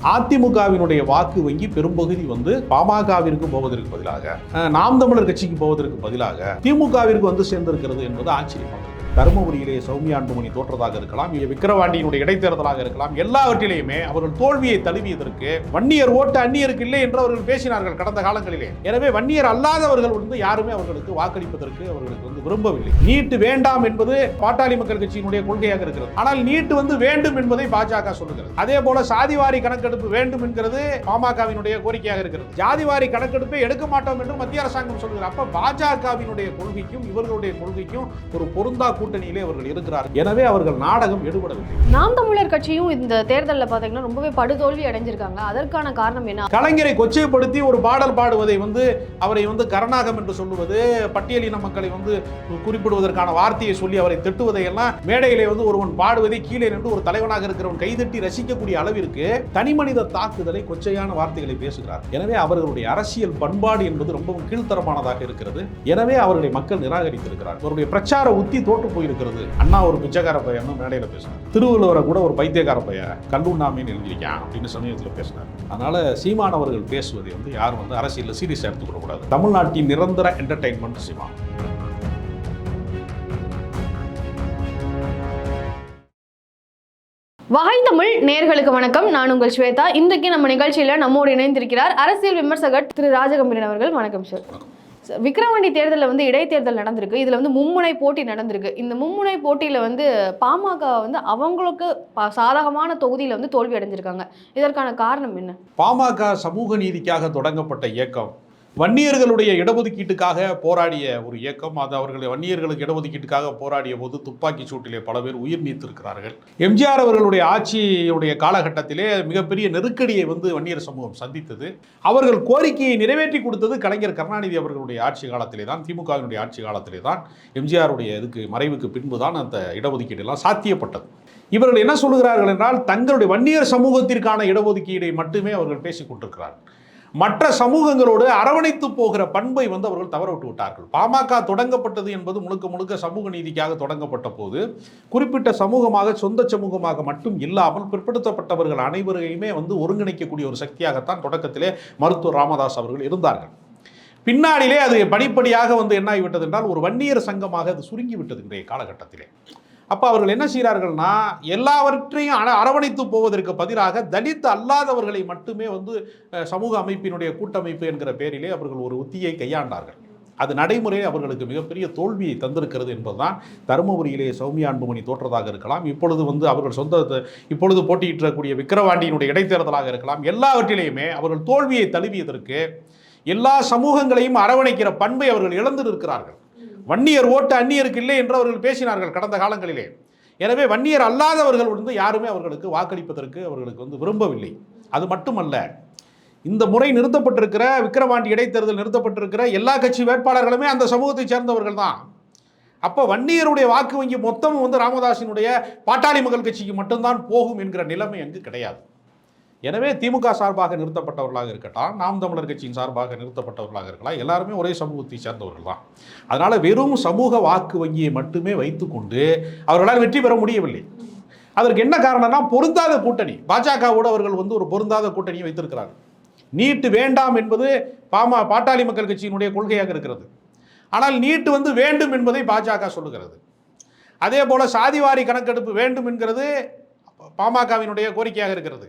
அதிமுகவினுடைய வாக்கு வங்கி பெரும்பகுதி வந்து பாமகவிற்கு போவதற்கு பதிலாக நாம் தமிழர் கட்சிக்கு போவதற்கு பதிலாக திமுகவிற்கு வந்து சேர்ந்திருக்கிறது என்பது ஆச்சரியமாக தருமபுரியிலே சௌமியா அன்புமணி தோற்றதாக இருக்கலாம் விக்கிரவாண்டியினுடைய இடைத்தேர்தலாக இருக்கலாம் எல்லாவற்றிலேயுமே அவர்கள் தோல்வியை தழுவியதற்கு வன்னியர் ஓட்டு அந்நியருக்கு இல்லை என்று அவர்கள் பேசினார்கள் கடந்த காலங்களிலே. எனவே வன்னியர் அல்லாதவர்கள் வந்து யாருமே அவர்களுக்கு வாக்களிப்பதற்கு அவர்களுக்கு வந்து விரும்பவில்லை. நீட்டு வேண்டாம் என்பது பாட்டாளி மக்கள் கட்சியினுடைய கொள்கையாக இருக்கிறது. ஆனால் நீட்டு வந்து வேண்டும் என்பதை பாஜக சொல்லுகிறது. அதே போல சாதிவாரி கணக்கெடுப்பு வேண்டும் என்கிறது பாமகவினுடைய கோரிக்கையாக இருக்கிறது. ஜாதிவாரி கணக்கெடுப்பை எடுக்க மாட்டோம் என்று மத்திய அரசாங்கம் சொல்கிறது அப்ப பாஜகவினுடைய கொள்கைக்கும் இவர்களுடைய கொள்கைக்கும் ஒரு பொருந்தா கூட்டணியிலே அவர்கள் இருக்கிறார்கள். எனவே அவர்கள் நாடகம் எடுபடவில்லை. நாம் தமிழர் கட்சியும் இந்த தேர்தலில் பார்த்தீங்கன்னா ரொம்பவே படுதோல்வி அடைஞ்சிருக்காங்க. அதற்கான காரணம் என்ன? கலைஞரை கொச்சைப்படுத்தி ஒரு பாடல் பாடுவதை வந்து அவரை வந்து கருணாகம் என்று சொல்லுவது பட்டியலின மக்களை வந்து குறிப்பிடுவதற்கான வார்த்தையை சொல்லி அவரை திட்டுவதை எல்லாம் மேடையிலே வந்து ஒருவன் பாடுவதை கீழே நின்று ஒரு தலைவனாக இருக்கிறவன் கைதட்டி ரசிக்கக்கூடிய அளவிற்கு தனிமனித தாக்குதலை கொச்சையான வார்த்தைகளை பேசுகிறார். எனவே அவர்களுடைய அரசியல் பண்பாடு என்பது ரொம்பவும் கீழ்த்தரமானதாக இருக்கிறது. எனவே அவர்களை மக்கள் நிராகரித்திருக்கிறார் அவருடைய பிரச்சார உத்தி தோற்று போயிருக்கிறது. அண்ணா ஒரு பிச்சைக்கார பையன் மேடையில் பேசினார். திருவள்ளுவரை கூட ஒரு பைத்தியக்கார பையன் கல்லுண்ணாமின்னு எழுதியிருக்கான் அப்படின்னு சமயத்தில் பேசினார். அதனால சீமானவர்கள் பேசுவதை வந்து யாரும் வந்து அரசியலில் சீரியஸாக எடுத்துக்கூடாது தமிழ்நாட்டின் நிரந்தர என்டர்டைன்மெண்ட் சீமா வகை தமிழ் நேர்களுக்கு வணக்கம். நான் உங்கள் ஸ்வேதா. இன்றைக்கு நம்ம நிகழ்ச்சியில நம்மோடு இணைந்திருக்கிறார் அரசியல் விமர்சகர் திரு ராஜகம்பீரன் அவர்கள். வணக்கம் சார். விக்ரவாண்டி தேர்தலில் வந்து இடைத்தேர்தல் நடந்திருக்கு. இதில் வந்து மும்முனை போட்டி நடந்திருக்கு. இந்த மும்முனை போட்டியில் வந்து பாமக வந்து அவங்களுக்கு சாதகமான தொகுதியில் வந்து தோல்வி அடைஞ்சிருக்காங்க. இதற்கான காரணம் என்ன? பாமக சமூக நீதிக்காக தொடங்கப்பட்ட இயக்கம் வன்னியர்களுடைய இடஒதுக்கீட்டுக்காக போராடிய ஒரு இயக்கம் அது அவர்கள் வன்னியர்களுக்கு இடஒதுக்கீட்டுக்காக போராடிய போது துப்பாக்கி சூட்டிலே பல பேர் உயிர் நீத்திருக்கிறார்கள். எம்ஜிஆர் அவர்களுடைய ஆட்சியுடைய காலகட்டத்திலே மிகப்பெரிய நெருக்கடியை வந்து வன்னியர் சமூகம் சந்தித்தது. அவர்கள் கோரிக்கையை நிறைவேற்றி கொடுத்தது கலைஞர் கருணாநிதி அவர்களுடைய ஆட்சி காலத்திலே தான் திமுகவினுடைய ஆட்சி காலத்திலே தான். எம்ஜிஆருடைய இதுக்கு மறைவுக்கு பின்பு தான் அந்த இடஒதுக்கீடு எல்லாம் சாத்தியப்பட்டது. இவர்கள் என்ன சொல்லுகிறார்கள் என்றால் தங்களுடைய வன்னியர் சமூகத்திற்கான இடஒதுக்கீடை மட்டுமே அவர்கள் பேசிக் கொண்டிருக்கிறார்கள். மற்ற சமூகங்களோடு அரவணைத்து போகிற பண்பை வந்து அவர்கள் தவற விட்டு விட்டார்கள். பாமக தொடங்கப்பட்டது என்பது முழுக்க முழுக்க சமூக நீதிக்காக தொடங்கப்பட்ட போது குறிப்பிட்ட சமூகமாக சொந்த சமூகமாக மட்டும் இல்லாமல் பிற்படுத்தப்பட்டவர்கள் அனைவரையுமே வந்து ஒருங்கிணைக்கக்கூடிய ஒரு சக்தியாகத்தான் தொடக்கத்திலே மருத்துவர் ராமதாஸ் அவர்கள் இருந்தார்கள். பின்னாடிலே அது படிப்படியாக வந்து என்ன ஆகிவிட்டது என்றால் ஒரு வன்னியர் சங்கமாக அது சுருங்கி விட்டது இன்றைய காலகட்டத்திலே. அப்போ அவர்கள் என்ன செய்கிறார்கள்னா எல்லாவற்றையும் அர அரவணைத்து போவதற்கு பதிலாக தலித் அல்லாதவர்களை மட்டுமே வந்து சமூக அமைப்பினுடைய கூட்டமைப்பு என்கிற பேரிலே அவர்கள் ஒரு உத்தியை கையாண்டார்கள். அது நடைமுறை அவர்களுக்கு மிகப்பெரிய தோல்வியை தந்திருக்கிறது என்பதுதான் தருமபுரியிலே சௌமியா அன்புமணி தோற்றதாக இருக்கலாம். இப்பொழுது வந்து அவர்கள் சொந்த இப்பொழுது போட்டியிட்டக்கூடிய விக்கிரவாண்டியினுடைய இடைத்தேர்தலாக இருக்கலாம். எல்லாவற்றிலேயுமே அவர்கள் தோல்வியை தழுவியதற்கு எல்லா சமூகங்களையும் அரவணைக்கிற பண்பை அவர்கள் இழந்திருக்கிறார்கள். வன்னியர் ஓட்டு அந்நியருக்கு இல்லை என்று அவர்கள் பேசினார்கள் கடந்த காலங்களிலே. எனவே வன்னியர் அல்லாதவர்கள் வந்து யாருமே அவர்களுக்கு வாக்களிப்பதற்கு அவர்களுக்கு வந்து விரும்பவில்லை. அது மட்டுமல்ல இந்த முறை நிறுத்தப்பட்டிருக்கிற விக்கிரவாண்டி இடைத்தேர்தல் நிறுத்தப்பட்டிருக்கிற எல்லா கட்சி வேட்பாளர்களுமே அந்த சமூகத்தைச் சேர்ந்தவர்கள் தான். அப்போ வன்னியருடைய வாக்கு வங்கி மொத்தமும் வந்து ராமதாசினுடைய பாட்டாளி மக்கள் கட்சிக்கு மட்டும்தான் போகும் என்கிற நிலைமை அங்கு கிடையாது. எனவே திமுக சார்பாக நிறுத்தப்பட்டவர்களாக இருக்கட்டும் நாம் தமிழர் கட்சியின் சார்பாக நிறுத்தப்பட்டவர்களாக இருக்கலாம். எல்லாருமே ஒரே சமூகத்தை சேர்ந்தவர்கள் தான். அதனால் வெறும் சமூக வாக்கு வங்கியை மட்டுமே வைத்துக்கொண்டு அவர்களால் வெற்றி பெற முடியவில்லை. அதற்கு என்ன காரணம்னா பொருந்தாத கூட்டணி. பாஜகவோடு அவர்கள் வந்து ஒரு பொருந்தாத கூட்டணியை வைத்திருக்கிறார்கள். நீட்டு வேண்டாம் என்பது பாமா பாட்டாளி மக்கள் கட்சியினுடைய கொள்கையாக இருக்கிறது. ஆனால் நீட்டு வந்து வேண்டும் என்பதை பாஜக சொல்லுகிறது. அதே போல சாதிவாரி கணக்கெடுப்பு வேண்டும் என்கிறது பாமகவினுடைய கோரிக்கையாக இருக்கிறது.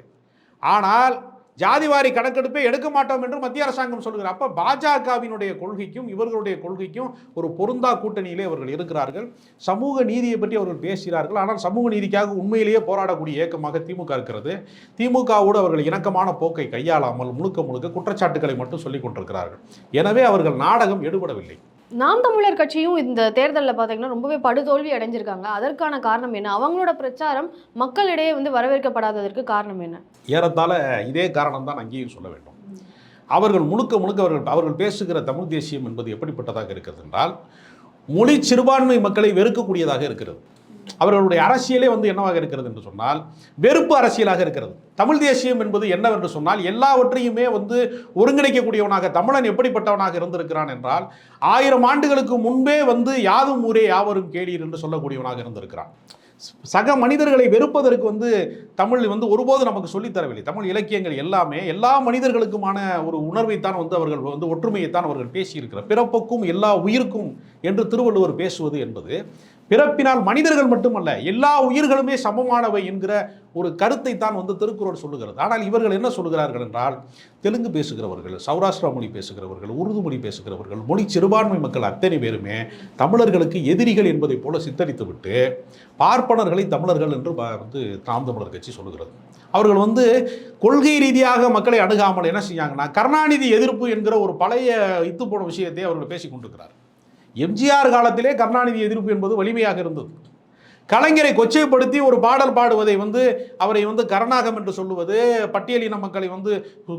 ஆனால் ஜாதிவாரி கணக்கெடுப்பே எடுக்க மாட்டோம் என்று மத்திய அரசாங்கம் சொல்கிறார் அப்போ பாஜகவினுடைய கொள்கைக்கும் இவர்களுடைய கொள்கைக்கும் ஒரு பொருந்தா கூட்டணியிலே அவர்கள் இருக்கிறார்கள். சமூக நீதியை பற்றி அவர்கள் பேசுகிறார்கள். ஆனால் சமூக நீதிக்காக உண்மையிலேயே போராடக்கூடிய இயக்கமாக திமுக இருக்கிறது. திமுகவோடு அவர்கள் இணக்கமான போக்கை கையாளாமல் முழுக்க முழுக்க குற்றச்சாட்டுகளை மட்டும் சொல்லிக் கொண்டிருக்கிறார்கள். எனவே அவர்கள் நாடகம் எடுபடவில்லை. நாம் தமிழர் கட்சியும் இந்த தேர்தலில் பார்த்தீங்கன்னா ரொம்பவே படுதோல்வி அடைஞ்சிருக்காங்க. அதற்கான காரணம் என்ன? அவங்களோட பிரச்சாரம் மக்களிடையே வந்து வரவேற்கப்படாததற்கு காரணம் என்ன? ஏறத்தாழ இதே காரணம் தான் அங்கேயும் சொல்ல வேண்டும். அவர்கள் முழுக்க முழுக்க அவர்கள் அவர்கள் பேசுகிற தமிழ் தேசியம் என்பது எப்படிப்பட்டதாக இருக்கிறது என்றால் மொழி சிறுபான்மை மக்களை வெறுக்கக்கூடியதாக இருக்கிறது. அவர்களுடைய அரசியலே வந்து என்னவாக இருக்கிறது என்று சொன்னால் வெறுப்பு அரசியலாக இருக்கிறது. தமிழ் தேசியம் என்பது என்னவென்று சொன்னால் எல்லாவற்றையுமே வந்து ஒருங்கிணைக்கக்கூடியவனாக தமிழன் எப்படிப்பட்டவனாக இருந்திருக்கிறான் என்றால் ஆயிரம் ஆண்டுகளுக்கு முன்பே வந்து யாதும் ஊரே யாவரும் கேளீர் என்று சொல்லக்கூடியவனாக இருந்திருக்கிறான். சக மனிதர்களை வெறுப்பதற்கு வந்து தமிழ் வந்து ஒருபோது நமக்கு சொல்லித் தரவில்லை. தமிழ் இலக்கியங்கள் எல்லாமே எல்லா மனிதர்களுக்குமான ஒரு உணர்வைத்தான் வந்து அவர்கள் வந்து ஒற்றுமையைத்தான் அவர்கள் பேசியிருக்கிறார். பிறப்புக்கும் எல்லா உயிருக்கும் என்று திருவள்ளுவர் பேசுவது என்பது பிறப்பினால் மனிதர்கள் மட்டுமல்ல எல்லா உயிர்களுமே சமமானவை என்கிற ஒரு கருத்தை தான் வந்து திருக்குறள் சொல்லுகிறது. ஆனால் இவர்கள் என்ன சொல்லுகிறார்கள் என்றால் தெலுங்கு பேசுகிறவர்கள் சௌராஷ்டிரா மொழி பேசுகிறவர்கள் உருது மொழி பேசுகிறவர்கள் மொழி சிறுபான்மை மக்கள் அத்தனை பேருமே தமிழர்களுக்கு எதிரிகள் என்பதைப் போல சித்தரித்துவிட்டு பார்ப்பனர்களை தமிழர்கள் என்று ப- வந்து தாம் தமிழர் கட்சி சொல்லுகிறது. அவர்கள் வந்து கொள்கை ரீதியாக மக்களை அணுகாமல் என்ன செய்யாங்கன்னா கருணாநிதி எதிர்ப்பு என்கிற ஒரு பழைய இத்து போன விஷயத்தை அவர்கள் பேசிக் கொண்டிருக்கிறார் எம்ஜிஆர் காலத்திலே கருணாநிதி எதிர்ப்பு என்பது வலிமையாக இருந்தது. கலைஞரை கொச்சைப்படுத்தி ஒரு பாடல் பாடுவதை வந்து அவரை வந்து கரணாகம் என்று சொல்லுவது பட்டியலின மக்களை வந்து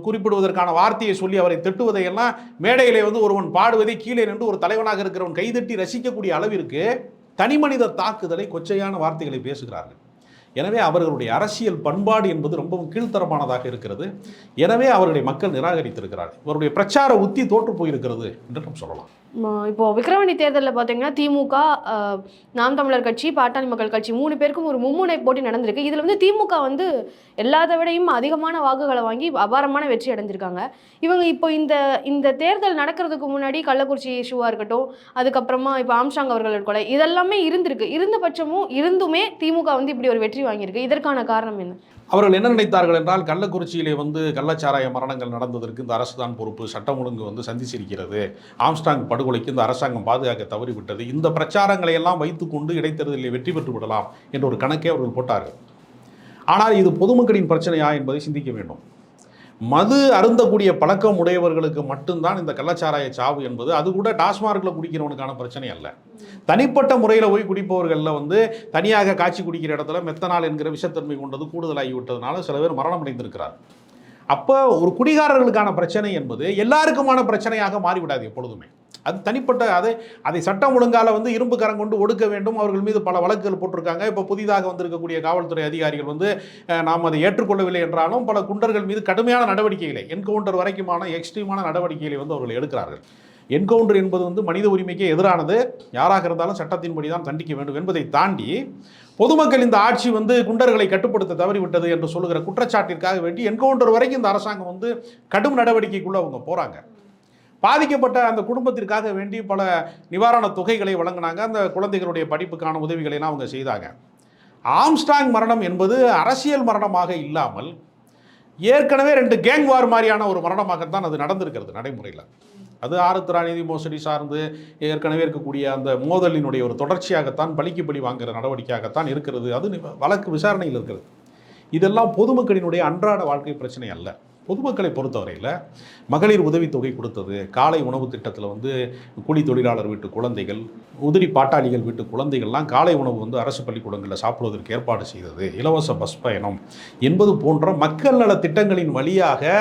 குறிப்பிடுவதற்கான வார்த்தையை சொல்லி அவரை திட்டுவதை எல்லாம் மேடையிலே வந்து ஒருவன் பாடுவதை கீழே நின்று ஒரு தலைவனாக இருக்கிறவன் கைதட்டி ரசிக்கக்கூடிய அளவிற்கு தனிமனித தாக்குதலை கொச்சையான வார்த்தைகளை பேசுகிறார்கள். எனவே அவர்களுடைய அரசியல் பண்பாடு என்பது ரொம்பவும் கீழ்த்தரமானதாக இருக்கிறது. எனவே அவர்களை மக்கள் நிராகரித்திருக்கிறார்கள். இவருடைய பிரச்சார உத்தி தோற்று போயிருக்கிறது என்று நாம் சொல்லலாம். இப்போ விக்ரவாணி தேர்தலில் பார்த்தீங்கன்னா திமுக நாம் தமிழர் கட்சி பாட்டாளி மக்கள் கட்சி மூணு பேருக்கும் ஒரு மும்முனை போட்டி நடந்திருக்கு. இதில் வந்து திமுக வந்து எல்லாத விடையும் அதிகமான வாக்குகளை வாங்கி அபாரமான வெற்றி அடைஞ்சிருக்காங்க. இவங்க இப்போ இந்த இந்த தேர்தல் நடக்கிறதுக்கு முன்னாடி கள்ளக்குறிச்சி இஷ்யூவாக இருக்கட்டும் அதுக்கப்புறமா இப்போ ஆம்சாங் அவர்கள் கொலை இதெல்லாமே இருந்திருக்கு. இருந்த பட்சமும் இருந்துமே திமுக வந்து இப்படி ஒரு வெற்றி வாங்கியிருக்கு. இதற்கான காரணம் என்ன? அவர்கள் என்ன நினைத்தார்கள் என்றால் கள்ளக்குறிச்சியிலே வந்து கள்ளச்சாராய மரணங்கள் நடந்ததற்கு இந்த அரசு தான் பொறுப்பு. சட்டம் ஒழுங்கு வந்து சந்திச்சிருக்கிறது. ஆம்ஸ்டாங் படுகொலைக்கு இந்த அரசாங்கம் பாதுகாக்க தவறிவிட்டது. இந்த பிரச்சாரங்களை எல்லாம் வைத்துக்கொண்டு இடைத்தேர்தலில் வெற்றி பெற்று விடலாம் என்ற ஒரு கணக்கை அவர்கள் போட்டார்கள். ஆனால் இது பொதுமக்களின் பிரச்சனையா என்பதை சிந்திக்க வேண்டும். மது அருந்தக்கூடிய பழக்கம் உடையவர்களுக்கு மட்டும்தான் இந்த கள்ளச்சாராய சாவு என்பது. அது கூட டாஸ்மார்க்கில் குடிக்கிறவனுக்கான பிரச்சனை அல்ல. தனிப்பட்ட முறையில் போய் குடிப்பவர்களில் வந்து தனியாக காய்ச்சி குடிக்கிற இடத்துல மெத்தனால் என்கிற விஷத்தன்மை கொண்டது கூடுதலாகி விட்டதுனால சில பேர் மரணம் அடைந்திருக்கிறார் அப்போ ஒரு குடிகாரர்களுக்கான பிரச்சனை என்பது எல்லாருக்குமான பிரச்சனையாக மாறிவிடாது எப்பொழுதுமே. அது தனிப்பட்ட அதை அதை சட்டம் ஒழுங்கால வந்து இரும்பு கரம் கொண்டு ஒடுக்க வேண்டும். அவர்கள் மீது பல வழக்குகள் போட்டிருக்காங்க. இப்போ புதிதாக வந்திருக்கக்கூடிய காவல்துறை அதிகாரிகள் வந்து நாம் அதை ஏற்றுக்கொள்ளவில்லை என்றாலும் பல குண்டர்கள் மீது கடுமையான நடவடிக்கைகளை என்கவுண்டர் வரைக்குமான எக்ஸ்ட்ரீமான நடவடிக்கைகளை வந்து அவர்கள் எடுக்கிறார்கள். என்கவுண்டர் என்பது வந்து மனித உரிமைக்கு எதிரானது. யாராக இருந்தாலும் சட்டத்தின்படி தான் தண்டிக்க வேண்டும் என்பதை தாண்டி பொதுமக்கள் இந்த ஆட்சி வந்து குண்டர்களை கட்டுப்படுத்த தவறிவிட்டது என்று சொல்லுகிற குற்றச்சாட்டிற்காக வேண்டி என்கவுண்டர் வரைக்கும் இந்த அரசாங்கம் வந்து கடும் நடவடிக்கைக்குள்ளே அவங்க போகிறாங்க பாதிக்கப்பட்ட அந்த குடும்பத்திற்காக வேண்டி பல நிவாரணத் தொகைகளை வழங்கினாங்க. அந்த குழந்தைகளுடைய படிப்புக்கான உதவிகளை எல்லாம் அவங்க செய்தாங்க. ஆம்ஸ்டாங் மரணம் என்பது அரசியல் மரணமாக இல்லாமல் ஏற்கனவே ரெண்டு கேங் வார் மாதிரியான ஒரு மரணமாகத்தான் அது நடந்திருக்கிறது நடைமுறையில். அது ஆருத்ரா நிதி மோசடி சார்ந்து ஏற்கனவே இருக்கக்கூடிய அந்த மோதலினுடைய ஒரு தொடர்ச்சியாகத்தான் பலிக்கு பலி வாங்குகிற நடவடிக்கையாகத்தான் இருக்கிறது. அது வழக்கு விசாரணையில் இருக்கிறது. இதெல்லாம் பொதுமக்களினுடைய அன்றாட வாழ்க்கை பிரச்சனை அல்ல. பொதுமக்களை பொறுத்தவரையில் மகளிர் உதவித்தொகை கொடுத்தது காலை உணவு திட்டத்தில் வந்து கூலி தொழிலாளர் வீட்டு குழந்தைகள் உதிரி பாட்டாளிகள் வீட்டு குழந்தைகள்லாம் காலை உணவு வந்து அரசு பள்ளிக்கூடங்களில் சாப்பிடுவதற்கு ஏற்பாடு செய்தது. இலவச பஸ் பயணம் என்பது போன்ற மக்கள் நல திட்டங்களின் வழியாக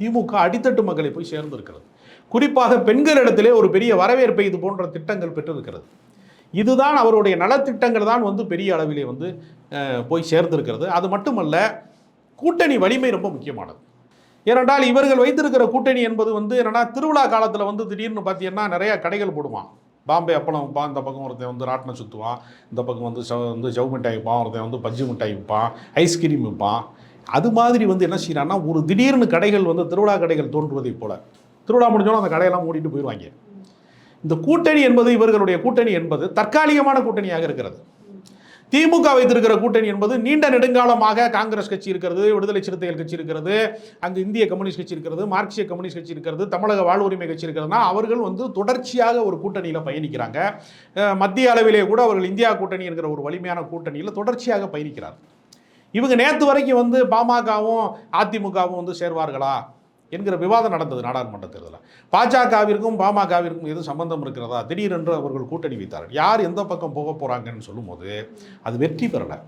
திமுக அடித்தட்டு மக்களை போய் சேர்ந்திருக்கிறது. குறிப்பாக பெண்களிடத்திலே ஒரு பெரிய வரவேற்பை இது போன்ற திட்டங்கள் பெற்றிருக்கிறது. இதுதான் அவருடைய நலத்திட்டங்கள் தான் வந்து பெரிய அளவிலே வந்து போய் சேர்ந்திருக்கிறது. அது மட்டுமல்ல கூட்டணி வலிமை ரொம்ப முக்கியமானது. ஏனென்றால் இவர்கள் வைத்திருக்கிற கூட்டணி என்பது வந்து என்னென்னா திருவிழா காலத்தில் வந்து திடீர்னு பார்த்தீங்கன்னா நிறைய கடைகள் போடுவான். பாம்பே அப்பளம் விற்பான் இந்த பக்கம் ஒருத்தன் வந்து ராட்டினம் சுற்றுவான் இந்த பக்கம் வந்து சவ வந்து ஜவு மிட்டாய் விற்பான் ஒருத்தன் வந்து பஜ்ஜி மிட்டாய் விற்பான் ஐஸ்கிரீம் விற்பான் அது மாதிரி வந்து என்ன செய்யறான்னா ஒரு திடீர்னு கடைகள் வந்து திருவிழா கடைகள் தோன்றுவதைப் போல திருவிழா முடிஞ்சோன்னா அந்த கடையெல்லாம் மூடிட்டு போயிடுவாங்க இந்த கூட்டணி என்பது இவர்களுடைய கூட்டணி என்பது தற்காலிகமான கூட்டணியாக இருக்கிறது. திமுக வைத்திருக்கிற கூட்டணி என்பது நீண்ட நெடுங்காலமாக காங்கிரஸ் கட்சி இருக்கிறது விடுதலை சிறுத்தைகள் கட்சி இருக்கிறது அங்கு இந்திய கம்யூனிஸ்ட் கட்சி இருக்கிறது மார்க்சிய கம்யூனிஸ்ட் கட்சி இருக்கிறது தமிழக வாழ்வுரிமை கட்சி இருக்கிறதுனா அவர்கள் வந்து தொடர்ச்சியாக ஒரு கூட்டணியில் பயணிக்கிறாங்க. மத்திய அளவிலே கூட அவர்கள் இந்தியா கூட்டணி என்கிற ஒரு வலிமையான கூட்டணியில் தொடர்ச்சியாக பயணிக்கிறார் இவங்க நேற்று வரைக்கும் வந்து பாமகவும் அதிமுகவும் வந்து சேர்வார்களா? என்கிற விவாதம் நடந்தது நாடாளுமன்ற தேர்தலில். பாஜகவிற்கும் பாமகவிற்கும் எதுவும் சம்பந்தம் இருக்கிறதா? திடீரென்று அவர்கள் கூட்டணி வைத்தார்கள். யார் எந்த பக்கம் போக போகிறாங்கன்னு சொல்லும்போது அது வெற்றி பெறலை.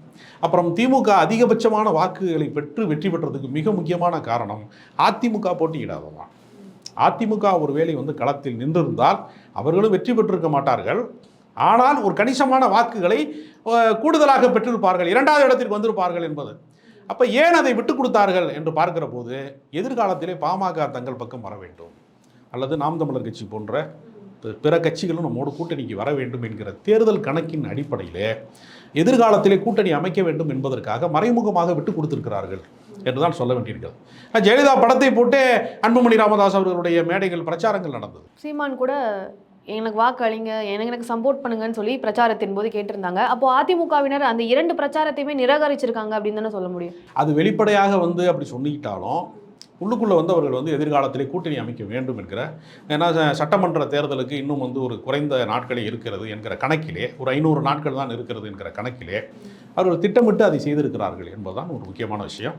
அப்புறம் திமுக அதிகபட்சமான வாக்குகளை பெற்று வெற்றி பெற்றதுக்கு மிக முக்கியமான காரணம் அதிமுக போட்டியிடாததான் அதிமுக ஒருவேளை வந்து களத்தில் நின்றிருந்தால் அவர்களும் வெற்றி பெற்றிருக்க மாட்டார்கள். ஆனால் ஒரு கணிசமான வாக்குகளை கூடுதலாக பெற்றிருப்பார்கள். இரண்டாவது இடத்திற்கு வந்திருப்பார்கள் என்பது அப்போ ஏன் அதை விட்டு கொடுத்தார்கள் என்று பார்க்கிற போது எதிர்காலத்திலே பாமக தங்கள் பக்கம் வர வேண்டும். அல்லது நாம் தமிழர் கட்சி போன்ற பிற கட்சிகளும் நம்மோடு கூட்டணிக்கு வர வேண்டும் என்கிற தேர்தல் கணக்கின் அடிப்படையிலே எதிர்காலத்திலே கூட்டணி அமைக்க வேண்டும் என்பதற்காக மறைமுகமாக விட்டு கொடுத்திருக்கிறார்கள் என்றுதான் சொல்ல வேண்டியிருக்கிறது. ஜெயலலிதா படத்தை போட்டே அன்புமணி ராமதாஸ் அவர்களுடைய மேடைகள் பிரச்சாரங்கள் நடந்தது. சீமான் கூட எனக்கு வாக்கு அளிங்க எனக்கு எனக்கு சப்போர்ட் பண்ணுங்கன்னு சொல்லி பிரச்சாரத்தின் போது கேட்டிருந்தாங்க. அப்போ அதிமுகவினர் அந்த இரண்டு பிரச்சாரத்தையுமே நிராகரிச்சிருக்காங்க அப்படின்னு தானே சொல்ல முடியும். அது வெளிப்படையாக வந்து அப்படி சொல்லிக்கிட்டாலும் உள்ளுக்குள்ளே வந்து அவர்கள் வந்து எதிர்காலத்திலே கூட்டணி அமைக்க வேண்டும் என்கிற ஏன்னா சட்டமன்ற தேர்தலுக்கு இன்னும் வந்து ஒரு குறைந்த நாட்களே இருக்கிறது என்கிற கணக்கிலே ஒரு ஐநூறு நாட்கள் தான் இருக்கிறது என்கிற கணக்கிலே அவர்கள் திட்டமிட்டு அதை செய்திருக்கிறார்கள் என்பதுதான் ஒரு முக்கியமான விஷயம்.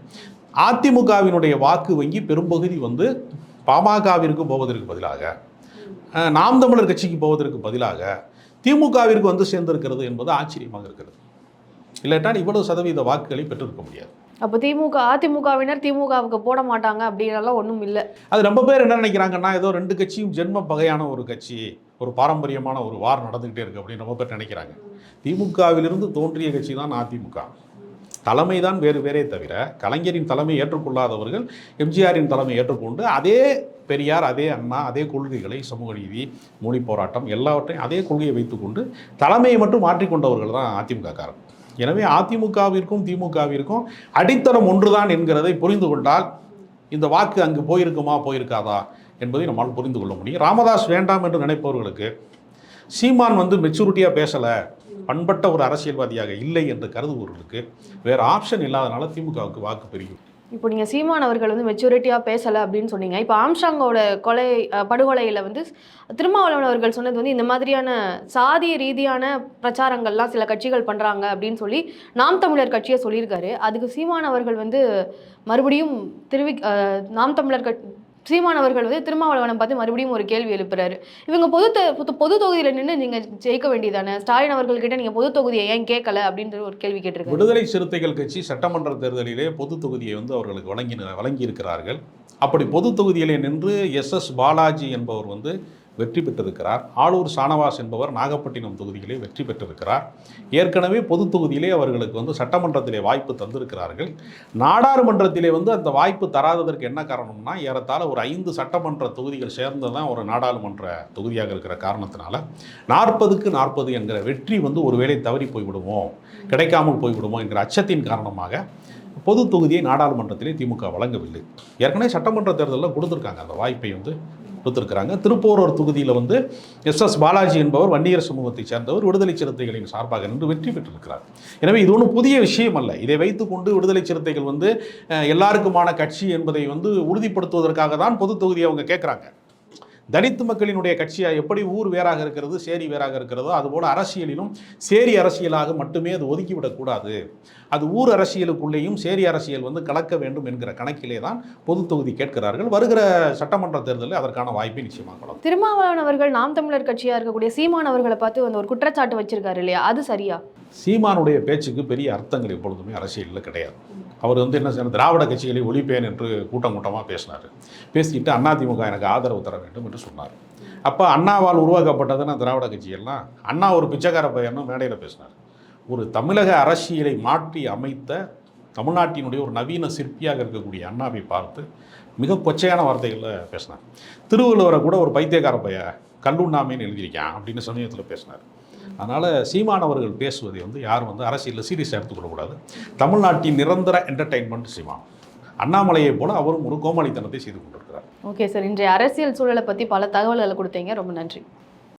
அதிமுகவினுடைய வாக்கு வங்கி பெரும்பகுதி வந்து பாமகவிற்கு போவதற்கு பதிலாக நாம் தமிழர் கட்சிக்கு போவதற்கு பதிலாக திமுகவிற்கு வந்து சேர்ந்திருக்கிறது என்பது ஆச்சரியமாக இருக்கிறது. இல்லாட்டால் இவ்வளவு சதவீத வாக்குகளை பெற்றிருக்க முடியாது. அப்போ திமுக அதிமுகவினர் திமுகவுக்கு போட மாட்டாங்க அப்படின்னலாம் ஒன்றும் இல்லை. அது ரொம்ப பேர் என்ன நினைக்கிறாங்கன்னா ஏதோ ரெண்டு கட்சியும் ஜென்ம பகையான ஒரு கட்சி ஒரு பாரம்பரியமான ஒரு வார் நடந்துகிட்டே இருக்கு அப்படின்னு ரொம்ப பேர் நினைக்கிறாங்க. திமுகவிலிருந்து தோன்றிய கட்சி தான் அதிமுக. தலைமை தான் வேறு வேறே தவிர கலைஞரின் தலைமை ஏற்றுக்கொள்ளாதவர்கள் எம்ஜிஆரின் தலைமை ஏற்றுக்கொண்டு அதே பெரியார் அதே அண்ணா அதே கொள்கைகளை சமூக நீதி மொழி போராட்டம் எல்லாவற்றையும் அதே கொள்கையை வைத்துக்கொண்டு தலைமையை மட்டும் மாற்றிக்கொண்டவர்கள் தான் அதிமுக காரர் எனவே அதிமுகவிற்கும் திமுகவிற்கும் அடித்தளம் ஒன்றுதான் என்கிறதை புரிந்து கொண்டால் இந்த வாக்கு அங்கு போயிருக்குமா போயிருக்காதா என்பதை நம்மால் புரிந்து கொள்ள முடியும். ராமதாஸ் வேண்டாம் என்று நினைப்பவர்களுக்கு சீமான் வந்து மெச்சூரிட்டியாக பேசலை பண்பட்ட ஒரு அரசியல்வாதியாக இல்லை என்று கருதுபவர்களுக்கு வேறு ஆப்ஷன் இல்லாதனால திமுகவுக்கு வாக்கு பெருகும் இப்போ நீங்கள் சீமான் அவர்கள் வந்து மெச்சூரிட்டியாக பேசலை அப்படின்னு சொன்னீங்க. இப்போ ஆம்ஷாங்கோட கொலை படுகொலையில் வந்து திருமாவளவன் அவர்கள் சொன்னது வந்து இந்த மாதிரியான சாதிய ரீதியான பிரச்சாரங்கள்லாம் சில கட்சிகள் பண்ணுறாங்க அப்படின்னு சொல்லி நாம் தமிழர் கட்சியை சொல்லியிருக்காரு. அதுக்கு சீமான் அவர்கள் வந்து மறுபடியும் திருவி நாம் தமிழர் கட் சீமான் அவர்கள் வந்து திருமாவளவனை பார்த்து மறுபடியும் ஒரு கேள்வி எழுப்புறாரு. இவங்க பொது பொது- பொது தொகுதியில் நின்று நீங்கள் ஜெயிக்க வேண்டியதானே? ஸ்டாலின் அவர்கள்கிட்ட நீங்கள் பொது தொகுதியை ஏன் கேட்கல? அப்படின்ற ஒரு கேள்வி கேட்டிருக்காங்க விடுதலை சிறுத்தைகள் கட்சி சட்டமன்ற தேர்தலிலே பொது தொகுதியை வந்து அவர்களுக்கு வழங்கி வழங்கியிருக்கிறார்கள். அப்படி பொது தொகுதியிலே நின்று எஸ் எஸ் பாலாஜி என்பவர் வந்து வெற்றி பெற்றிருக்கிறார். ஆளூர் சானவாஸ் என்பவர் நாகப்பட்டினம் தொகுதியிலே வெற்றி பெற்றிருக்கிறார். ஏற்கனவே பொது தொகுதியிலே அவர்களுக்கு வந்து சட்டமன்றத்திலே வாய்ப்பு தந்திருக்கிறார்கள். நாடாளுமன்றத்திலே வந்து அந்த வாய்ப்பு தராததற்கு என்ன காரணம்னா ஏறத்தாழ ஒரு ஐந்து சட்டமன்ற தொகுதிகள் சேர்ந்து தான் ஒரு நாடாளுமன்ற தொகுதியாக இருக்கிற காரணத்தினால நாற்பதுக்கு நாற்பது என்கிற வெற்றி வந்து ஒருவேளை தவறி போய்விடுமோ கிடைக்காமல் போய்விடுமோ என்கிற அச்சத்தின் காரணமாக பொது தொகுதியை நாடாளுமன்றத்திலே திமுக வழங்கவில்லை. ஏற்கனவே சட்டமன்ற தேர்தலில் கொடுத்துருக்காங்க. அந்த வாய்ப்பை வந்து கொடுத்துருக்குறாங்க. திருப்போரூர் தொகுதியில் வந்து எஸ் எஸ் பாலாஜி என்பவர் வன்னியர் சமூகத்தைச் சேர்ந்தவர் விடுதலை சிறுத்தைகளின் சார்பாக நின்று வெற்றி பெற்றிருக்கிறார். எனவே இது ஒன்றும் புதிய விஷயம் அல்ல. இதை வைத்துக்கொண்டு விடுதலை சிறுத்தைகள் வந்து எல்லாருக்குமான கட்சி என்பதை வந்து உறுதிப்படுத்துவதற்காக தான் பொது தொகுதியை அவங்க கேட்குறாங்க. தலித்து மக்களினுடைய கட்சியாக எப்படி ஊர் வேறாக இருக்கிறது சேரி வேறாக இருக்கிறதோ அதுபோல் அரசியலிலும் சேரி அரசியலாக மட்டுமே அது ஒதுக்கிவிடக்கூடாது. அது ஊர் அரசியலுக்குள்ளேயும் சேரி அரசியல் வந்து கலக்க வேண்டும் என்கிற கணக்கிலே தான் பொது தொகுதி கேட்கிறார்கள். வருகிற சட்டமன்ற தேர்தலில் அதற்கான வாய்ப்பை நிச்சயமாக திருமாவளவன் அவர்கள் நாம் தமிழர் கட்சியாக இருக்கக்கூடிய சீமான் அவர்களை பார்த்து வந்து ஒரு குற்றச்சாட்டு வச்சிருக்காரு இல்லையா? அது சரியா? சீமானுடைய பேச்சுக்கு பெரிய அர்த்தங்கள் எப்பொழுதுமே அரசியலில் கிடையாது. அவர் வந்து என்ன செய்யணும் திராவிட கட்சிகளை ஒழிப்பேன் என்று கூட்டம் கூட்டமாக பேசினார். பேசிக்கிட்டு அதிமுக எனக்கு ஆதரவு தர வேண்டும் என்று சொன்னார். அப்போ அண்ணாவால் உருவாக்கப்பட்டதுன்னா திராவிட கட்சியெல்லாம் அண்ணா ஒரு பிச்சைக்கார பையனும் மேடையில் பேசினார். ஒரு தமிழக அரசியலை மாற்றி அமைத்த தமிழ்நாட்டினுடைய ஒரு நவீன சிற்பியாக இருக்கக்கூடிய அண்ணாவை பார்த்து மிக கொச்சையான வார்த்தைகளில் பேசினார். திருவள்ளுவரை கூட ஒரு பைத்தியக்கார பைய கல்லுண்ணாமைன்னு எழுதியிருக்கேன் அப்படின்னு சமயத்தில் பேசினார். அதனால் சீமானவர்கள் பேசுவதை வந்து யாரும் வந்து அரசியலில் சீரியஸாக எடுத்துக்கொள்ளக்கூடாது. தமிழ்நாட்டின் நிரந்தர என்டர்டைன்மெண்ட் சீமான். அண்ணாமலையை போல அவரும் ஒரு கோமாளித்தனத்தை செய்து கொண்டிருக்கிறார். ஓகே சார் இன்றைய அரசியல் சூழலை பற்றி பல தகவல்களை கொடுத்தீங்க. ரொம்ப நன்றி.